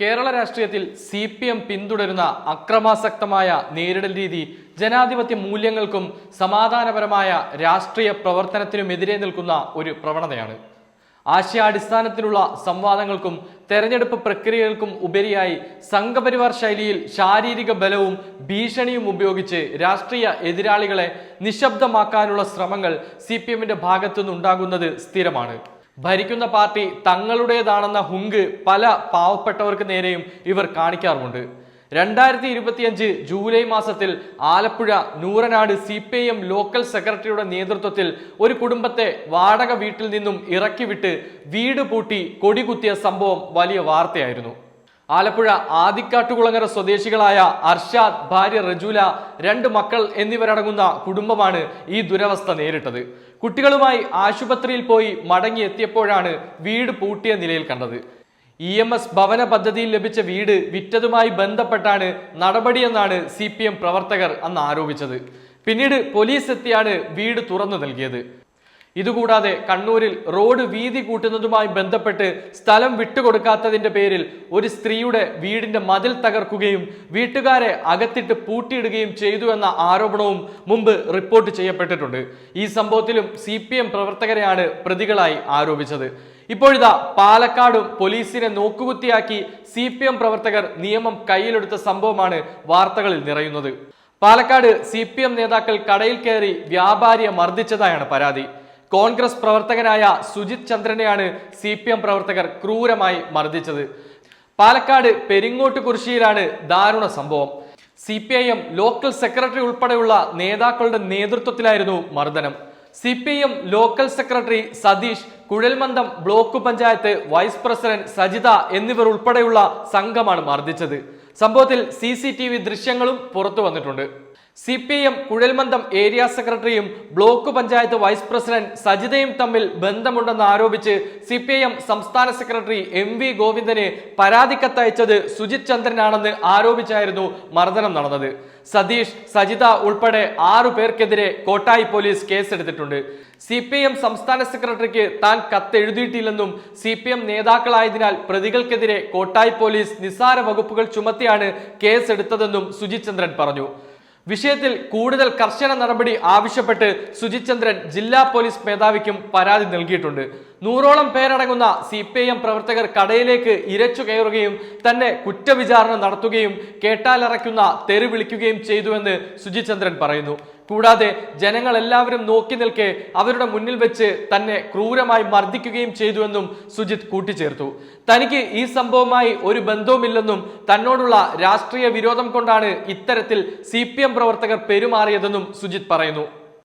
കേരള രാഷ്ട്രീയത്തിൽ C P M പിന്തുടരുന്ന അക്രമാസക്തമായ നേരിടൽ രീതി ജനാധിപത്യ മൂല്യങ്ങൾക്കും സമാധാനപരമായ രാഷ്ട്രീയ പ്രവർത്തനത്തിനുമെതിരെ നിൽക്കുന്ന ഒരു പ്രവണതയാണ്. ആശയാടിസ്ഥാനത്തിലുള്ള സംവാദങ്ങൾക്കും തെരഞ്ഞെടുപ്പ് പ്രക്രിയകൾക്കും ഉപരിയായി സംഘപരിവാർ ശൈലിയിൽ ശാരീരിക ബലവും ഭീഷണിയും ഉപയോഗിച്ച് രാഷ്ട്രീയ എതിരാളികളെ നിശബ്ദമാക്കാനുള്ള ശ്രമങ്ങൾ സി പി എമ്മിന്റെ ഭാഗത്തുനിന്നുണ്ടാകുന്നത് സ്ഥിരമാണ്. ഭരിക്കുന്ന പാർട്ടി തങ്ങളുടേതാണെന്ന ഹുങ്ക് പല പാവപ്പെട്ടവർക്ക് നേരെയും ഇവർ കാണിക്കാറുമുണ്ട്. രണ്ടായിരത്തി ഇരുപത്തിയഞ്ച് ജൂലൈ മാസത്തിൽ Alappuzha Nooranad C P M local സെക്രട്ടറിയുടെ നേതൃത്വത്തിൽ ഒരു കുടുംബത്തെ വാടക വീട്ടിൽ നിന്നും ഇറക്കിവിട്ട് വീട് പൂട്ടി കൊടികുത്തിയ സംഭവം വലിയ വാർത്തയായിരുന്നു. ആലപ്പുഴ ആദിക്കാട്ടുകുളങ്ങര സ്വദേശികളായ അർഷാദ് ഭാര്യ റജുല രണ്ട് മക്കൾ എന്നിവരടങ്ങുന്ന കുടുംബമാണ് ഈ ദുരവസ്ഥ നേരിട്ടത്. കുട്ടികളുമായി ആശുപത്രിയിൽ പോയി മടങ്ങിയെത്തിയപ്പോഴാണ് വീട് പൂട്ടിയ നിലയിൽ കണ്ടത്. ഇ എം എസ് ഭവന പദ്ധതിയിൽ ലഭിച്ച വീട് വിറ്റതുമായി ബന്ധപ്പെട്ടാണ് നടപടിയെന്നാണ് സി പി എം പ്രവർത്തകർ അന്ന് ആരോപിച്ചത്. പിന്നീട് പോലീസ് എത്തിയാണ് വീട് തുറന്നു നൽകിയത്. ഇതുകൂടാതെ കണ്ണൂരിൽ റോഡ് വീതി കൂട്ടുന്നതുമായി ബന്ധപ്പെട്ട് സ്ഥലം വിട്ടുകൊടുക്കാത്തതിന്റെ പേരിൽ ഒരു സ്ത്രീയുടെ വീടിന്റെ മതിൽ തകർക്കുകയും വീട്ടുകാരെ അകത്തിട്ട് പൂട്ടിയിടുകയും ചെയ്തു എന്ന ആരോപണവും മുമ്പ് റിപ്പോർട്ട് ചെയ്യപ്പെട്ടിട്ടുണ്ട്. ഈ സംഭവത്തിലും സി പ്രവർത്തകരെയാണ് പ്രതികളായി ആരോപിച്ചത്. ഇപ്പോഴിതാ പാലക്കാടും പോലീസിനെ നോക്കുകുത്തിയാക്കി സി പ്രവർത്തകർ നിയമം കയ്യിലെടുത്ത സംഭവമാണ് വാർത്തകളിൽ നിറയുന്നത്. പാലക്കാട് സി നേതാക്കൾ കടയിൽ കയറി വ്യാപാരിയെ മർദ്ദിച്ചതായാണ് പരാതി. കോൺഗ്രസ് പ്രവർത്തകനായ സുജിത് ചന്ദ്രനെയാണ് സി പി എം പ്രവർത്തകർ ക്രൂരമായി മർദ്ദിച്ചത്. പാലക്കാട് പെരിങ്ങോട്ട് കുറിശിയിലാണ് ദാരുണ സംഭവം. C P I M local secretary ഉൾപ്പെടെയുള്ള നേതാക്കളുടെ നേതൃത്വത്തിലായിരുന്നു മർദ്ദനം. C P I M local secretary Satheesh Kuzhalmandam block panchayat vice president Sajitha എന്നിവർ ഉൾപ്പെടെയുള്ള സംഘമാണ് മർദ്ദിച്ചത്. സംഭവത്തിൽ സി ദൃശ്യങ്ങളും പുറത്തു വന്നിട്ടുണ്ട്. സി പി എം കുഴൽമന്ദം ഏരിയ സെക്രട്ടറിയും ബ്ലോക്ക് പഞ്ചായത്ത് വൈസ് പ്രസിഡന്റ് സജിതയും തമ്മിൽ ബന്ധമുണ്ടെന്ന് ആരോപിച്ച് സി പി ഐ എം സംസ്ഥാന സെക്രട്ടറി എം വി ഗോവിന്ദന് പരാതിക്കത്തയച്ചത് സുജിത് ചന്ദ്രനാണെന്ന് ആരോപിച്ചായിരുന്നു മർദ്ദനം നടന്നത്. സതീഷ് സജിത ഉൾപ്പെടെ ആറു പേർക്കെതിരെ കോട്ടായി പോലീസ് കേസെടുത്തിട്ടുണ്ട്. സി പി എം സംസ്ഥാന സെക്രട്ടറിക്ക് താൻ കത്തെഴുതിയിട്ടില്ലെന്നും സി പി എം നേതാക്കളായതിനാൽ പ്രതികൾക്കെതിരെ കോട്ടായി പോലീസ് നിസ്സാര വകുപ്പുകൾ ചുമത്തിയാണ് കേസെടുത്തതെന്നും സുജിത് ചന്ദ്രൻ പറഞ്ഞു. വിഷയത്തിൽ കൂടുതൽ കർശന നടപടി ആവശ്യപ്പെട്ട് സുജിചന്ദ്രൻ ജില്ലാ പോലീസ് മേധാവിക്കും പരാതി നൽകിയിട്ടുണ്ട്. നൂറോളം പേരടങ്ങുന്ന സി പി ഐ എം പ്രവർത്തകർ കടയിലേക്ക് ഇരച്ചു കയറുകയും തന്നെ കുറ്റവിചാരണ നടത്തുകയും കേട്ടാലറയ്ക്കുന്ന തെറി വിളിക്കുകയും ചെയ്തുവെന്ന് സുജിചന്ദ്രൻ പറയുന്നു. കൂടാതെ ജനങ്ങളെല്ലാവരും നോക്കി നിൽക്കെ അവരുടെ മുന്നിൽ വെച്ച് തന്നെ ക്രൂരമായി മർദ്ദിക്കുകയും ചെയ്തുവെന്നും സുജിത് കൂട്ടിച്ചേർത്തു. തനിക്ക് ഈ സംഭവവുമായി ഒരു ബന്ധവുമില്ലെന്നും തന്നോടുള്ള രാഷ്ട്രീയ വിരോധം കൊണ്ടാണ് ഇത്തരത്തിൽ സി പ്രവർത്തകർ പെരുമാറിയതെന്നും സുജിത് പറയുന്നു.